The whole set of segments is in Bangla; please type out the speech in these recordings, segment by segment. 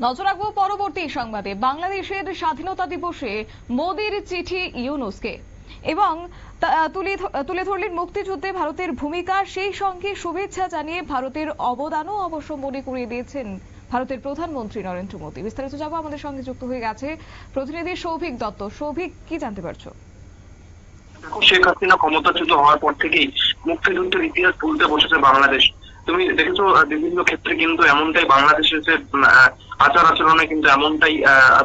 নজর রাখব পরবর্তী সংবাদে। বাংলাদেশের স্বাধীনতা দিবসে মোদির চিঠি ইউনুসকে। এবং তুলে ধরলেন মুক্তিযুদ্ধে ভারতের ভূমিকা, সেই সঙ্গে শুভেচ্ছা জানিয়ে ভারতের অবদানও অবশ্য মনে করিয়ে দিয়েছেন ভারতের প্রধানমন্ত্রী নরেন্দ্র মোদী। বিস্তারিত যাব আমাদের সঙ্গে যুক্ত হয়ে গেছে প্রতিনিধি সৌভিক দত্ত। সৌভিক, কি জানতে পারছ? শেখ হাসিনা ক্ষমতাচ্যুত হওয়ার পর থেকেই মুক্তিযুদ্ধের ইতিহাস ভুলতে বসেছে বাংলাদেশ। তুমি দেখেছ বিভিন্ন ক্ষেত্রে কিন্তু এমনটাই বাংলাদেশের যে আচার আচরণে কিন্তু এমনটাই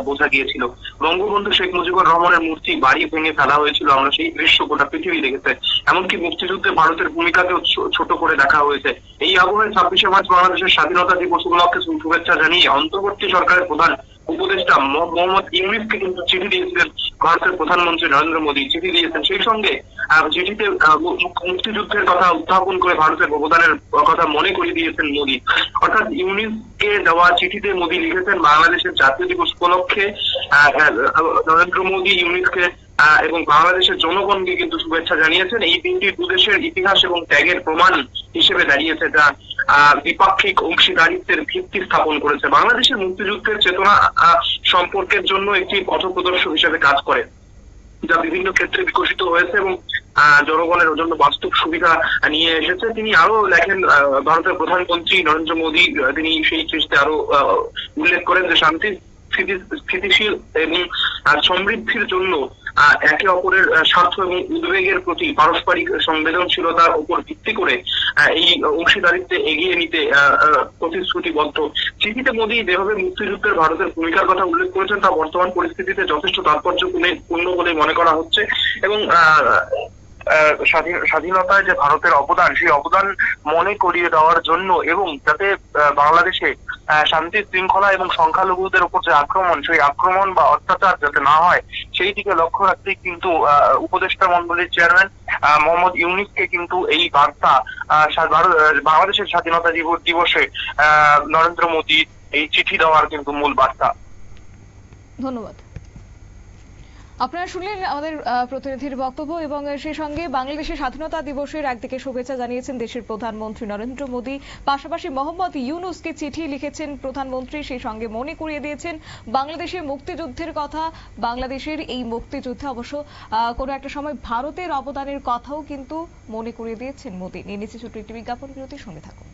বোঝা গিয়েছিল। বঙ্গবন্ধু শেখ মুজিবুর রহমানের মূর্তি বাড়ি ভেঙে ফেলা হয়েছিল, আমরা সেই দৃশ্য গোটা পৃথিবী দেখেছে। এমনকি মুক্তিযুদ্ধে ভারতের ভূমিকাকেও ছোট করে দেখা হয়েছে। এই আবহে ছাব্বিশে মার্চ বাংলাদেশের স্বাধীনতা দিবস উপলক্ষে শুভেচ্ছা জানিয়ে অন্তর্বর্তী সরকারের প্রধান উপদেষ্টা মোহাম্মদ ইউনিসকে কিন্তু চিঠি দিয়েছিলেন। ভারতের প্রধানমন্ত্রী নরেন্দ্র মোদী চিঠি দিয়েছেন। সেই সঙ্গে চিঠিতে মুক্তিযুদ্ধের কথা উত্থাপন করে ভারতের অবদানের কথা মনে করিয়ে দিয়েছেন মোদী। অর্থাৎ ইউনিসকে দেওয়া চিঠিতে মোদী লিখেছেন, বাংলাদেশের জাতীয় দিবস উপলক্ষে নরেন্দ্র মোদী ইউনিসকে এবং বাংলাদেশের জনগণকে কিন্তু শুভেচ্ছা জানিয়েছেন। এই দিনটি দুদেশের ইতিহাস এবং ত্যাগের প্রমাণ হিসেবে দাঁড়িয়েছে, যা দ্বিপাক্ষিক অংশীদারিত্বের ভিত্তি স্থাপন করেছে। বাংলাদেশের মুক্তিযুদ্ধের চেতনা সম্পর্কের জন্য একটি পথ প্রদর্শক হিসেবে কাজ করে, যা বিভিন্ন ক্ষেত্রে বিকশিত হয়েছে এবং জনগণের জন্য বাস্তব সুবিধা নিয়ে এসেছে। তিনি আরও লেখেন ভারতের প্রধানমন্ত্রী নরেন্দ্র মোদী তিনি সেই চিঠিতে আরও উল্লেখ করেন যে শান্তি স্থিতি- স্থিতিশীল এবং সমৃদ্ধির জন্য একে অপরের স্বার্থ এবং উদ্বেগের প্রতি পারস্পরিক সংবেদনশীলতার উপর ভিত্তি করে এই অংশীদারিত্বে এগিয়ে নিতে প্রতিশ্রুতিবদ্ধ। চিঠিতে মোদী যেভাবে মুক্তিযুদ্ধের ভারতের ভূমিকার কথা উল্লেখ করেছেন, তা বর্তমান পরিস্থিতিতে যথেষ্ট তাৎপর্যপূর্ণ বলে মনে করা হচ্ছে এবং স্বাধীনতায় যে ভারতের অবদান, সেই অবদান মনে করিয়ে দেওয়ার জন্য এবং যাতে বাংলাদেশে শান্তি, শৃঙ্খলা এবং সংখ্যালঘুদের উপর যে আক্রমণ, সেই আক্রমণ বা অত্যাচার যাতে না হয় সেই দিকে লক্ষ্য রাখতে কিন্তু উপদেষ্টা মন্ডলীর চেয়ারম্যান মোহাম্মদ ইউনিসকে কিন্তু এই বার্তা বাংলাদেশের স্বাধীনতা দিবস- নরেন্দ্র মোদী এই চিঠি দেওয়ার কিন্তু মূল বার্তা। ধন্যবাদ। আপনারা শুনলেন আমাদের প্রতিনিধির বক্তব্য এবং সেই সঙ্গে বাংলাদেশের স্বাধীনতা দিবসের একদিকে শুভেচ্ছা জানিয়েছেন দেশের প্রধানমন্ত্রী নরেন্দ্র মোদী। পাশাপাশি মোহাম্মদ ইউনুসকে চিঠি লিখেছেন প্রধানমন্ত্রী, সেই সঙ্গে মনে করিয়ে দিয়েছেন বাংলাদেশের মুক্তিযুদ্ধের কথা। বাংলাদেশের এই মুক্তিযুদ্ধে অবশ্য কোনো একটা সময় ভারতের অবদানের কথাও কিন্তু মনে করিয়ে দিয়েছেন মোদী। নিয়ে নিচ্ছে ছোট্ট একটি বিজ্ঞাপন, বিরতির সঙ্গে থাকুন।